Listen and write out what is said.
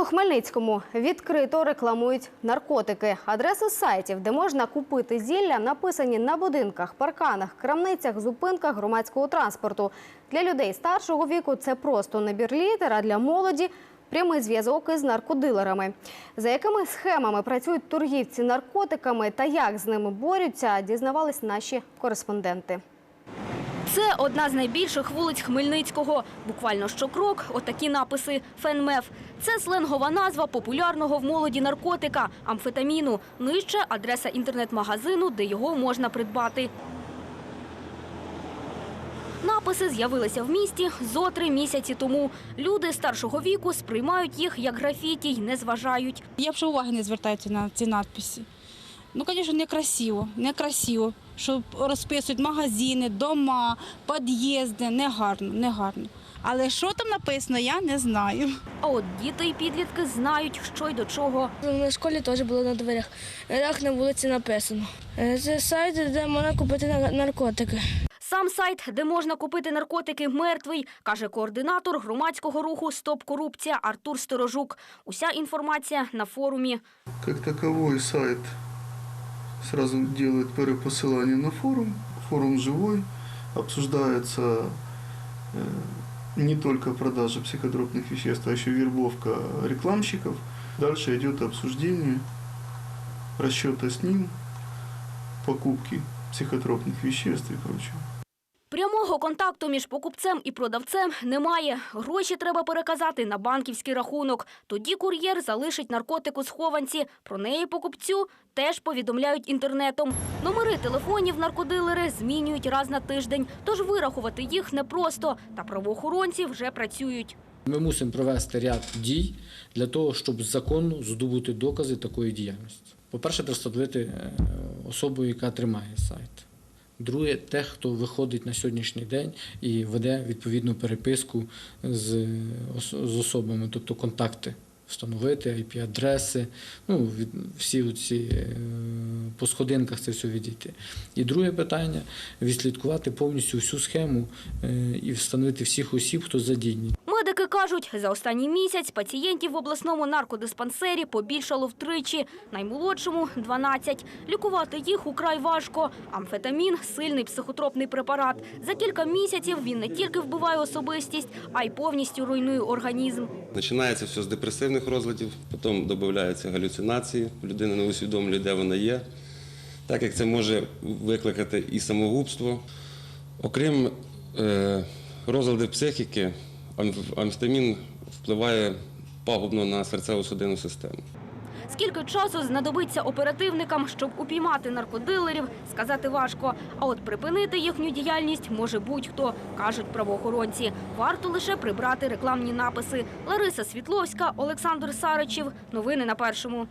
У Хмельницькому відкрито рекламують наркотики. Адреси сайтів, де можна купити зілля, написані на будинках, парканах, крамницях, зупинках громадського транспорту. Для людей старшого віку це просто набір літер, а для молоді прямий зв'язок із наркодилерами. За якими схемами працюють торгівці наркотиками та як з ними борються, дізнавались наші кореспонденти. Це одна з найбільших вулиць Хмельницького. Буквально щокрок – отакі написи «Фенмеф». Це сленгова назва популярного в молоді наркотика – амфетаміну. Нижче – адреса інтернет-магазину, де його можна придбати. Написи з'явилися в місті зо три місяці тому. Люди старшого віку сприймають їх як графіті й не зважають. Я ще уваги не звертаєте на ці надписи. Ну, звісно, некрасиво, некрасиво, що розписують магазини, дома, під'їзди. Негарно, негарно. Але що там написано, я не знаю. А от діти і підлітки знають, що й до чого. На школі теж було на дверях. Рах на вулиці написано. Е, Це сайт, де можна купити наркотики. Сам сайт, де можна купити наркотики, мертвий, каже координатор громадського руху «Стоп корупція» Артур Сторожук. Уся інформація на форумі. Как таковой сайт сразу делает перепосылание на форум. Форум живой, обсуждается э, не только продажа психотропных веществ, а еще вербовка рекламщиков. Дальше идет обсуждение расчета с ним, покупки психотропных веществ и прочего. Прямого контакту між покупцем і продавцем немає. Гроші треба переказати на банківський рахунок. Тоді кур'єр залишить наркотик у схованці. Про неї покупцю теж повідомляють інтернетом. Номери телефонів наркодилери змінюють раз на тиждень, тож вирахувати їх непросто. Та правоохоронці вже працюють. Ми мусимо провести ряд дій для того, щоб законно здобути докази такої діяльності. По-перше, треба встановити е, особу, яка тримає сайт. Друге, те, хто виходить на сьогоднішній день і веде відповідну переписку з, з особами, тобто контакти встановити, IP-адреси, ну, всі ці по сходинках це все відійти. І друге питання відслідкувати повністю всю схему е, і встановити всіх осіб, хто задійний. Кажуть, за останній місяць пацієнтів в обласному наркодиспансері побільшало втричі. Наймолодшому – 12. Лікувати їх украй важко. Амфетамін – сильний психотропний препарат. За кілька місяців він не тільки вбиває особистість, а й повністю руйнує організм. Починається все з депресивних розладів, потім додаються галюцинації, людина не усвідомлює, де вона є, так як це може викликати і самогубство. Окрім е, розладів психіки, амфетамін впливає пагубно на серцево-судинну систему. Скільки часу знадобиться оперативникам, щоб упіймати наркодилерів, сказати важко. А от припинити їхню діяльність може будь-хто, кажуть правоохоронці. Варто лише прибрати рекламні написи. Лариса Світловська, Олександр Саричів. Новини на першому.